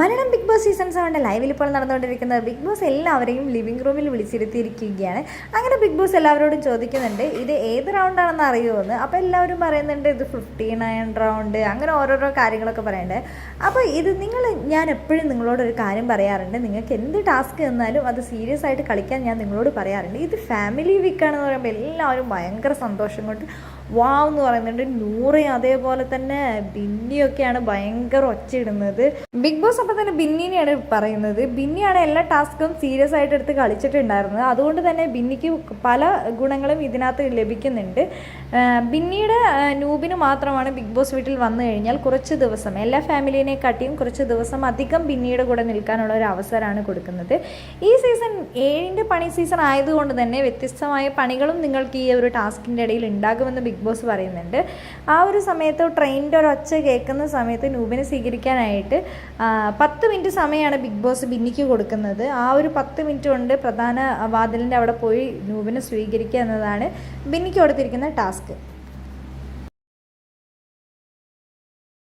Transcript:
Malayalam Bigg Boss season സെവന്റെ ലൈവിൽ ഇപ്പോൾ നടന്നുകൊണ്ടിരിക്കുന്നത് ബിഗ് ബോസ് എല്ലാവരെയും ലിവിംഗ് റൂമിൽ വിളിച്ചിരുത്തിയിരിക്കുകയാണ്. അങ്ങനെ ബിഗ് ബോസ് എല്ലാവരോടും ചോദിക്കുന്നുണ്ട് ഇത് ഏത് റൗണ്ടാണെന്ന് അറിയുമെന്ന്? അപ്പോൾ എല്ലാവരും പറയുന്നുണ്ട് ഇത് ഫിഫ്റ്റി നയൻ റൗണ്ട് അങ്ങനെ ഓരോരോ കാര്യങ്ങളൊക്കെ പറയുന്നുണ്ട്. അപ്പോൾ ഇത് നിങ്ങൾ ഞാൻ എപ്പോഴും നിങ്ങളോടൊരു കാര്യം പറയാറുണ്ട് നിങ്ങൾക്ക് എന്ത് ടാസ്ക് തന്നാലും അത് സീരിയസ് ആയിട്ട് കളിക്കാൻ ഞാൻ നിങ്ങളോട് പറയാറുണ്ട്. ഇത് ഫാമിലി വീക്കാണെന്ന് പറയുമ്പോൾ എല്ലാവരും ഭയങ്കര സന്തോഷം കൊണ്ട് വാവ് എന്ന് പറയുന്നുണ്ട്. നൂറ് അതേപോലെ തന്നെ ബിന്നിയൊക്കെയാണ് ഭയങ്കര ഒച്ചയിടുന്നത്. ബിഗ് ബോസ് അപ്പോൾ തന്നെ ബിന്നിനെയാണ് പറയുന്നത്. ബിന്നിയാണ് എല്ലാ ടാസ്കും സീരിയസ് ആയിട്ട് എടുത്ത് കളിച്ചിട്ടുണ്ടായിരുന്നത്. അതുകൊണ്ട് തന്നെ ബിന്നിക്ക് പല ഗുണങ്ങളും ഇതിനകത്ത് ലഭിക്കുന്നുണ്ട്. ബിന്നിയുടെ നൂബിന് മാത്രമാണ് ബിഗ് ബോസ് വീട്ടിൽ വന്നു കഴിഞ്ഞാൽ കുറച്ച് ദിവസം എല്ലാ ഫാമിലിനെ കാട്ടിയും കുറച്ച് ദിവസം അധികം ബിന്നിയുടെ കൂടെ നിൽക്കാനുള്ള ഒരു അവസരമാണ് കൊടുക്കുന്നത്. ഈ സീസൺ ഏഴിന്റെ പണി സീസൺ ആയതുകൊണ്ട് തന്നെ വ്യത്യസ്തമായ പണികളും നിങ്ങൾക്ക് ഈ ഒരു ടാസ്കിന്റെ ഇടയിൽ ഉണ്ടാകുമെന്ന് ബിഗ് ബോസ് പറയുന്നുണ്ട്. ആ ഒരു സമയത്ത് ട്രെയിനിന്റെ ഒരു ഒച്ച കേൾക്കുന്ന സമയത്ത് നൂബിനെ സ്വീകരിക്കാനായിട്ട് പത്ത് മിനിറ്റ് സമയമാണ് ബിഗ് ബോസ് ബിന്നിക്ക് കൊടുക്കുന്നത്. ആ ഒരു പത്ത് മിനിറ്റ് കൊണ്ട് പ്രധാന വാതിലിന്റെ അവിടെ പോയി നൂബിനെ സ്വീകരിക്കുക എന്നതാണ് ബിന്നിക്ക് കൊടുത്തിരിക്കുന്ന ടാസ്ക്.